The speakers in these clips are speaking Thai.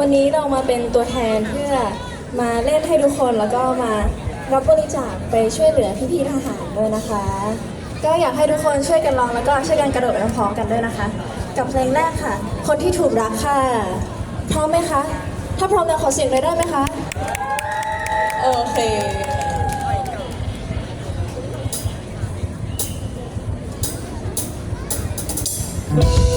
วันนี้เรามาเป็นตัวแทนเพื่อมาเล่นให้ทุกคนแล้วก็มารับบริจาคไปช่วยเหลือพี่ๆทหารด้วยนะคะ ก็อยากให้ทุกคนช่วยกันลองแล้วก็ช่วยกันกระโดดไปพร้อมกันด้วยนะคะ กับเพลงแรกค่ะ คนที่ถูกรักค่ะ พร้อมไหมคะ ถ้าพร้อมแล้วขอเสียงเลยได้ไหมคะ โอเค嗯。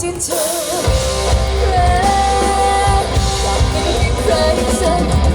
ที่เธอแปลกอยากเป็นที่ใครสัก